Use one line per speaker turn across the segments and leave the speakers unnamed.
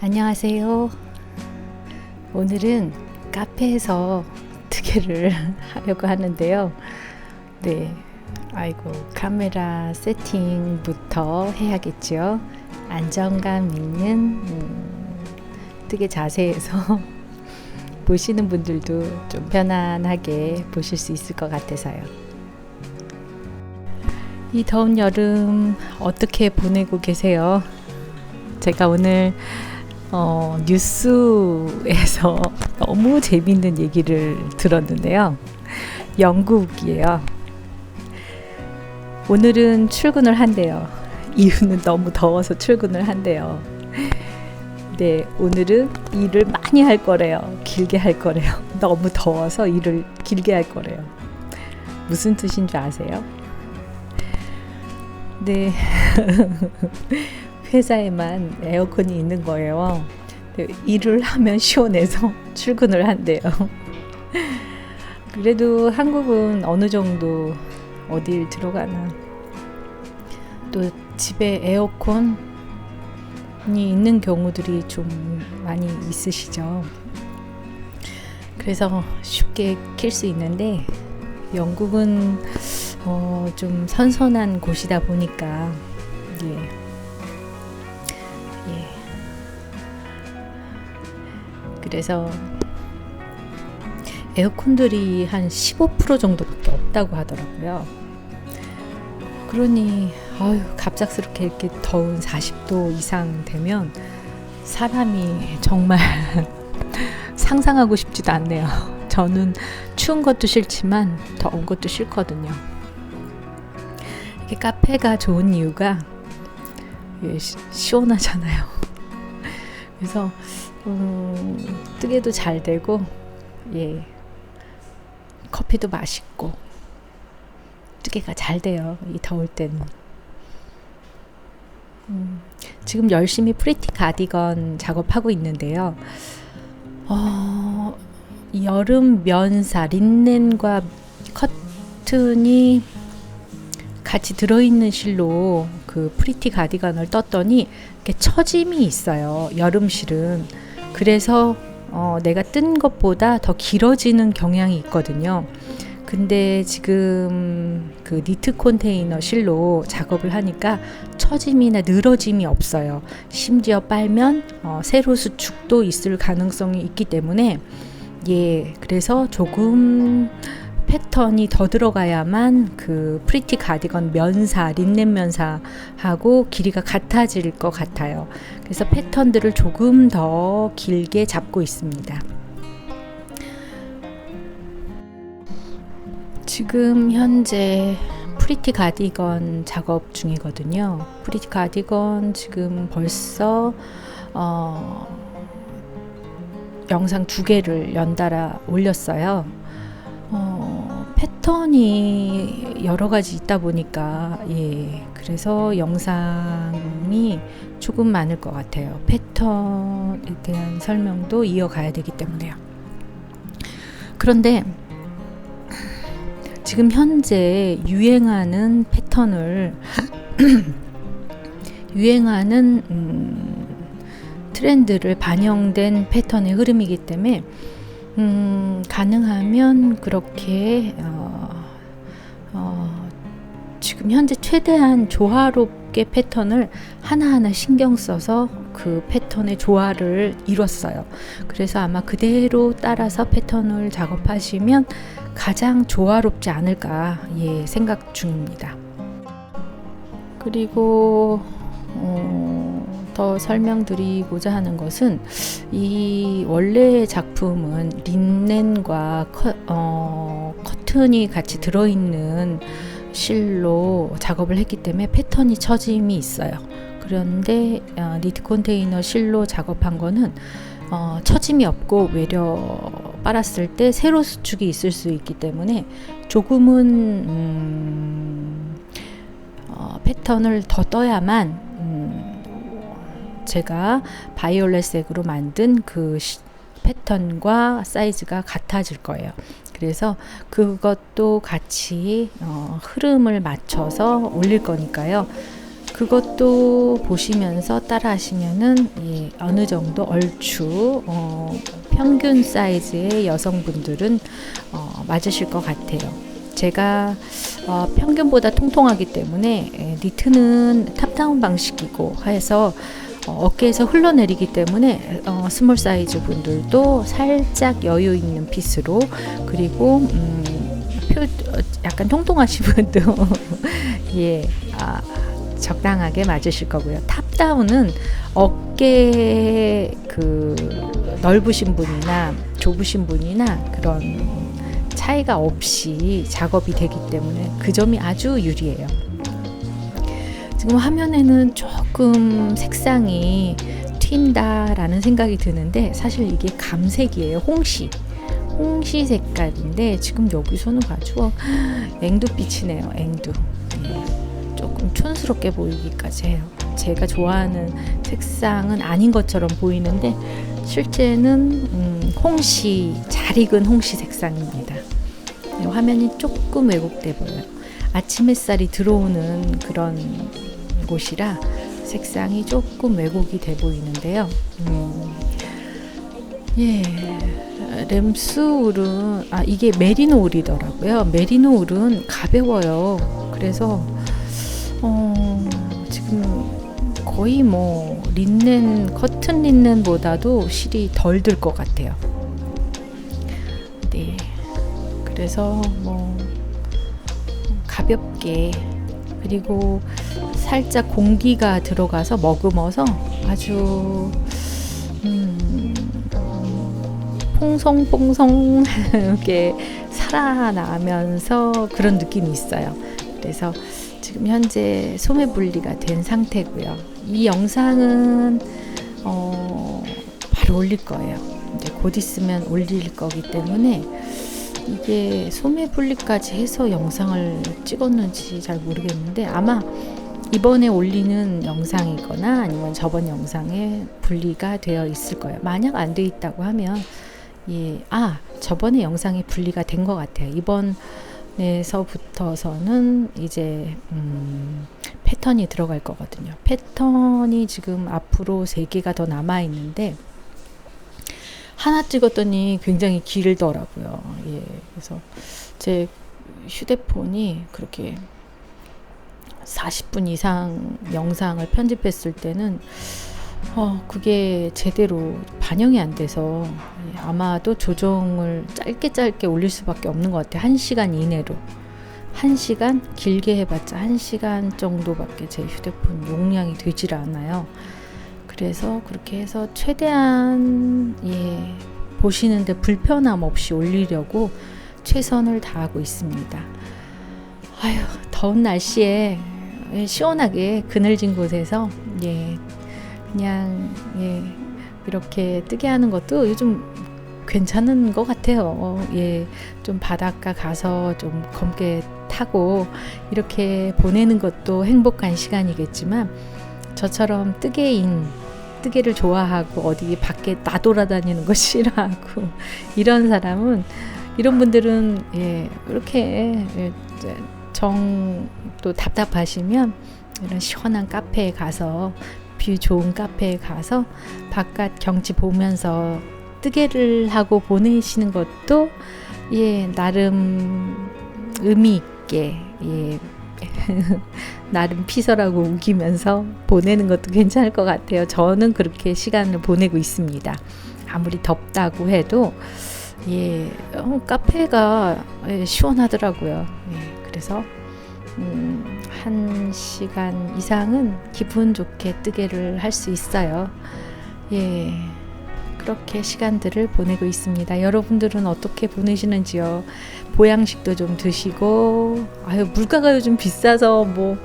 안녕하세요. 오늘은 카페에서 특혜를 하려고 하는데요. 네. 아이고, 카메라 세팅부터 해야겠죠. 안정감 있는 음, 뜨개 자세에서 보시는 분들도 좀 편안하게 보실 수 있을 것 같아서요. 이 더운 여름 어떻게 보내고 계세요? 제가 오늘 어, 뉴스에서 너무 재밌는 얘기를 들었는데요. 영국이에요. 오늘은 출근을 한대요. 이유는 너무 더워서 출근을 한대요. 네, 오늘은 일을 많이 할 거래요. 길게 할 거래요. 너무 더워서 일을 길게 할 거래요. 무슨 뜻인 줄 아세요? 네. 회사에만 에어컨이 있는 거예요. 네, 일을 하면 시원해서 출근을 한대요. 그래도 한국은 어느 정도 어딜 들어가나 또 집에 에어컨이 있는 경우들이 좀 많이 있으시죠. 그래서 쉽게 킬 수 있는데 영국은 어, 좀 선선한 곳이다 보니까 예. 예. 그래서 에어컨들이 한 15% 정도밖에 없다고 하더라고요. 그러니 아유 갑작스럽게 이렇게 더운 40도 이상 되면 사람이 정말 상상하고 싶지도 않네요. 저는 추운 것도 싫지만 더운 것도 싫거든요. 이게 카페가 좋은 이유가 예, 시, 시원하잖아요. 그래서 음, 뜨개도 잘 되고 예 커피도 맛있고 뜨개가 잘 돼요. 이 더울 때는. 음, 지금 열심히 프리티 가디건 작업하고 있는데요. 어, 여름 면사 린넨과 커튼이 같이 들어있는 실로 그 프리티 가디건을 떴더니 이렇게 처짐이 있어요. 여름 실은 그래서 어, 내가 뜬 것보다 더 길어지는 경향이 있거든요. 근데 지금 그 니트 컨테이너 실로 작업을 하니까 처짐이나 늘어짐이 없어요. 심지어 빨면 어, 세로 수축도 있을 가능성이 있기 때문에 예, 그래서 조금 패턴이 더 들어가야만 그 프리티 가디건 면사, 린넨 면사하고 길이가 같아질 것 같아요. 그래서 패턴들을 조금 더 길게 잡고 있습니다. 지금 현재 프리티 가디건 작업 중이거든요. 프리티 가디건 지금 벌써 어, 영상 두 개를 연달아 올렸어요. 어, 패턴이 여러 가지 있다 보니까 예 그래서 영상이 조금 많을 것 같아요. 패턴에 대한 설명도 이어가야 되기 때문에요. 그런데 지금 현재 유행하는 패턴을 유행하는 음, 트렌드를 반영된 패턴의 흐름이기 때문에 음, 가능하면 그렇게 어, 어, 지금 현재 최대한 조화롭게 패턴을 하나하나 신경 써서 그 패턴의 조화를 이뤘어요. 그래서 아마 그대로 따라서 패턴을 작업하시면 가장 조화롭지 않을까 예, 생각 중입니다. 그리고 어, 더 설명드리고자 하는 것은 이 원래 작품은 린넨과 커, 어, 커튼이 같이 들어있는 실로 작업을 했기 때문에 패턴이 처짐이 있어요. 그런데 어, 니트 컨테이너 실로 작업한 거는 어, 처짐이 없고 외려 빨았을 때 세로 수축이 있을 수 있기 때문에 조금은 음, 어, 패턴을 더 떠야만 음, 제가 바이올렛색으로 만든 그 시, 패턴과 사이즈가 같아질 거예요. 그래서 그것도 같이 어, 흐름을 맞춰서 올릴 거니까요. 그것도 보시면서 따라 하시면은 예, 어느 정도 얼추 어, 평균 사이즈의 여성분들은 어, 맞으실 것 같아요. 제가 어, 평균보다 통통하기 때문에 예, 니트는 탑다운 방식이고 해서 어, 어깨에서 흘러내리기 때문에 어, 스몰 사이즈 분들도 살짝 여유 있는 핏으로 그리고 음, 표, 어, 약간 통통하신 분도 예 아, 적당하게 맞으실 거고요. 탑다운은 어깨 그 넓으신 분이나 좁으신 분이나 그런 차이가 없이 작업이 되기 때문에 그 점이 아주 유리해요. 지금 화면에는 조금 색상이 튄다라는 생각이 드는데 사실 이게 감색이에요. 홍시. 홍시 색깔인데 지금 여기서는 아주 앵두빛이네요. 앵두. 예. 조금 촌스럽게 보이기까지 해요. 제가 좋아하는 색상은 아닌 것처럼 보이는데 실제는 음, 홍시 잘 익은 홍시 색상입니다. 네, 화면이 조금 왜곡돼 보여요. 아침 햇살이 들어오는 그런 곳이라 색상이 조금 왜곡이 돼 보이는데요. 음, 예, 램스 울은 아 이게 메리노 울이더라고요. 메리노 울은 가벼워요. 그래서 어, 지금 거의 뭐 린넨 커튼 린넨보다도 실이 덜 들 것 같아요. 네, 그래서 뭐 가볍게 그리고 살짝 공기가 들어가서 머금어서 아주 음, 퐁성퐁성하게 살아나면서 그런 느낌이 있어요. 그래서 지금 현재 소매 분리가 된 상태고요. 이 영상은 어, 바로 올릴 거예요. 이제 곧 있으면 올릴 거기 때문에 이게 소매 분리까지 해서 영상을 찍었는지 잘 모르겠는데 아마 이번에 올리는 영상이거나 아니면 저번 영상에 분리가 되어 있을 거예요. 만약 안 돼 있다고 하면 예, 아 저번에 영상이 분리가 된 것 같아요. 이번에서부터서는 이제 음, 패턴이 들어갈 거거든요. 패턴이 지금 앞으로 세 개가 더 남아 있는데 하나 찍었더니 굉장히 길더라고요. 예, 그래서 제 휴대폰이 그렇게 40분 이상 영상을 편집했을 때는 어, 그게 제대로 반영이 안 돼서 예, 아마도 조정을 짧게 짧게 올릴 수밖에 없는 것 같아요. 한 시간 이내로. 한 시간 길게 해봤자 한 시간 정도밖에 제 휴대폰 용량이 되질 않아요. 그래서 그렇게 해서 최대한 예, 보시는데 불편함 없이 올리려고 최선을 다하고 있습니다. 아유 더운 날씨에 예, 시원하게 그늘진 곳에서 예 그냥 예 이렇게 뜨게 하는 것도 요즘 괜찮은 것 같아요. 예, 좀 바닷가 가서 좀 검게 타고 이렇게 보내는 것도 행복한 시간이겠지만 저처럼 뜨개인 뜨개를 좋아하고 어디 밖에 나돌아다니는 거 싫어하고 이런 사람은 이런 분들은 예, 이렇게 예, 정 또 답답하시면 이런 시원한 카페에 가서 뷰 좋은 카페에 가서 바깥 경치 보면서 뜨개를 하고 보내시는 것도 예 나름 의미 있게 예 나름 피서라고 우기면서 보내는 것도 괜찮을 것 같아요. 저는 그렇게 시간을 보내고 있습니다. 아무리 덥다고 해도 예 어, 카페가 예, 시원하더라고요. 예, 그래서 음, 한 시간 이상은 기분 좋게 뜨개를 할 수 있어요. 예. 그렇게 시간들을 보내고 있습니다. 여러분들은 어떻게 보내시는지요? 보양식도 좀 드시고, 아유, 물가가 요즘 비싸서 뭐,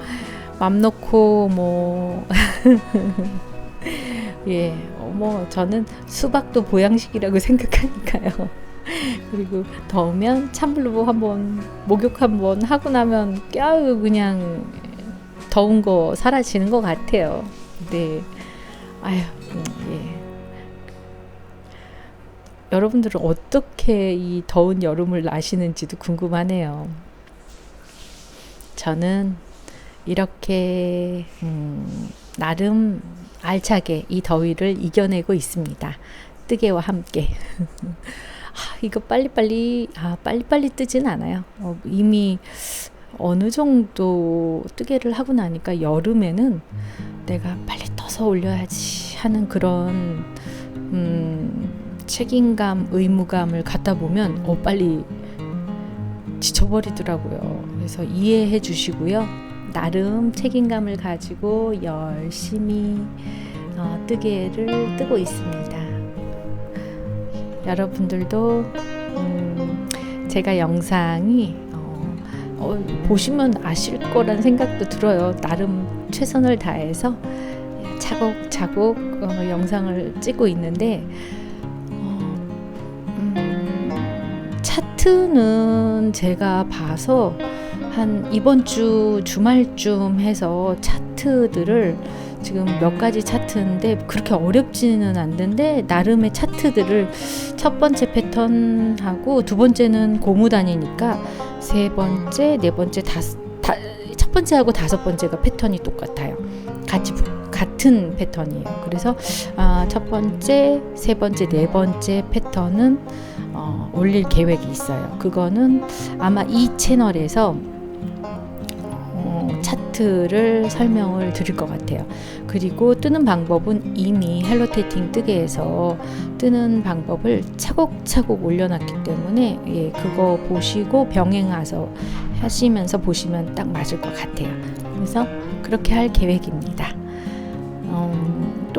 맘 놓고 뭐, 예, 어, 뭐, 저는 수박도 보양식이라고 생각하니까요. 그리고 더우면 찬물로 한번 목욕 한번 하고 나면 껴우 그냥 더운 거 사라지는 것 같아요. 네. 아유, 음, 예. 여러분들은 어떻게 이 더운 여름을 나시는지도 궁금하네요. 저는 이렇게 음, 나름 알차게 이 더위를 이겨내고 있습니다. 뜨개와 함께. 아, 이거 빨리빨리 아 빨리빨리 뜨진 않아요. 어, 이미 어느 정도 뜨개를 하고 나니까 여름에는 내가 빨리 떠서 올려야지 하는 그런 음, 책임감, 의무감을 갖다 보면 어 빨리 지쳐버리더라고요. 그래서 이해해 주시고요. 나름 책임감을 가지고 열심히 어, 뜨개를 뜨고 있습니다. 여러분들도 음, 제가 영상이 어, 어, 보시면 아실 거란 생각도 들어요. 나름 최선을 다해서 차곡차곡 어, 영상을 찍고 있는데 차트는 제가 봐서 한 이번 주 주말쯤 해서 차트들을 지금 몇 가지 차트인데 그렇게 어렵지는 않는데 나름의 차트들을 첫 번째 패턴하고 두 번째는 고무단이니까 세 번째, 네 번째, 다섯, 다, 첫 번째하고 다섯 번째가 패턴이 똑같아요. 같이 같은 패턴이에요. 그래서 아, 첫 번째, 세 번째, 네 번째 패턴은 어, 올릴 계획이 있어요. 그거는 아마 이 채널에서 어, 차트를 설명을 드릴 것 같아요. 그리고 뜨는 방법은 이미 헬로테이팅 뜨개에서 뜨는 방법을 차곡차곡 올려놨기 때문에 예, 그거 보시고 병행해서 하시면서 보시면 딱 맞을 것 같아요. 그래서 그렇게 할 계획입니다.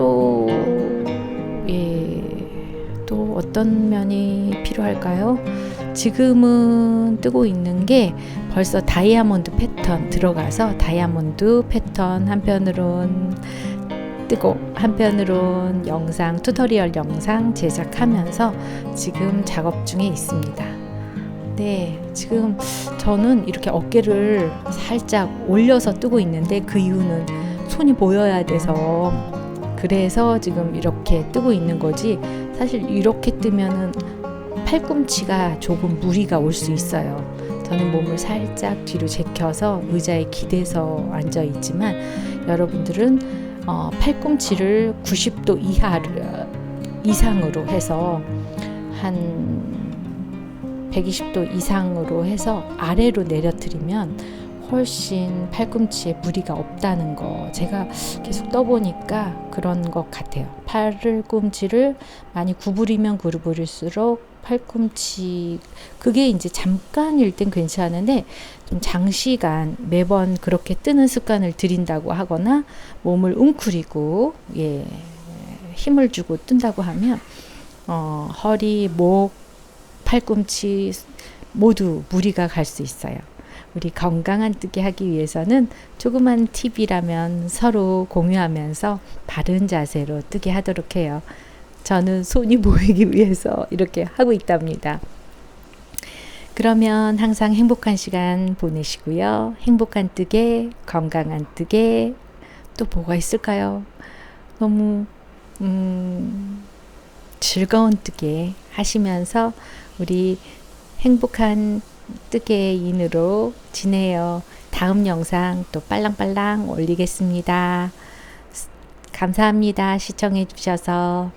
음, 또, 예, 또 어떤 면이 필요할까요? 지금은 뜨고 있는 게 벌써 다이아몬드 패턴 들어가서 다이아몬드 패턴 한편으론 뜨고 한편으론 영상 튜토리얼 영상 제작하면서 지금 작업 중에 있습니다. 네, 지금 저는 이렇게 어깨를 살짝 올려서 뜨고 있는데 그 이유는 손이 보여야 돼서 그래서 지금 이렇게 뜨고 있는 거지 사실 이렇게 뜨면은 팔꿈치가 조금 무리가 올 수 있어요. 저는 몸을 살짝 뒤로 제켜서 의자에 기대서 앉아 있지만 여러분들은 어, 팔꿈치를 90도 이하를 이상으로 해서 한 120도 이상으로 해서 아래로 내려뜨리면 훨씬 팔꿈치에 무리가 없다는 거 제가 계속 떠보니까 그런 것 같아요. 팔꿈치를 많이 구부리면 구부릴수록 팔꿈치 그게 이제 잠깐일 땐 괜찮은데 좀 장시간 매번 그렇게 뜨는 습관을 들인다고 하거나 몸을 웅크리고 예 힘을 주고 뜬다고 하면 어, 허리, 목, 팔꿈치 모두 무리가 갈 수 있어요. 우리 건강한 뜨기 하기 위해서는 조그만 팁이라면 서로 공유하면서 바른 자세로 뜨게 하도록 해요. 저는 손이 보이기 위해서 이렇게 하고 있답니다. 그러면 항상 행복한 시간 보내시고요. 행복한 뜨개, 건강한 뜨개, 또 뭐가 있을까요? 너무, 음, 즐거운 뜨개 하시면서 우리 행복한 뜨개인으로 지내요. 다음 영상 또 빨랑빨랑 올리겠습니다. 감사합니다. 시청해 주셔서.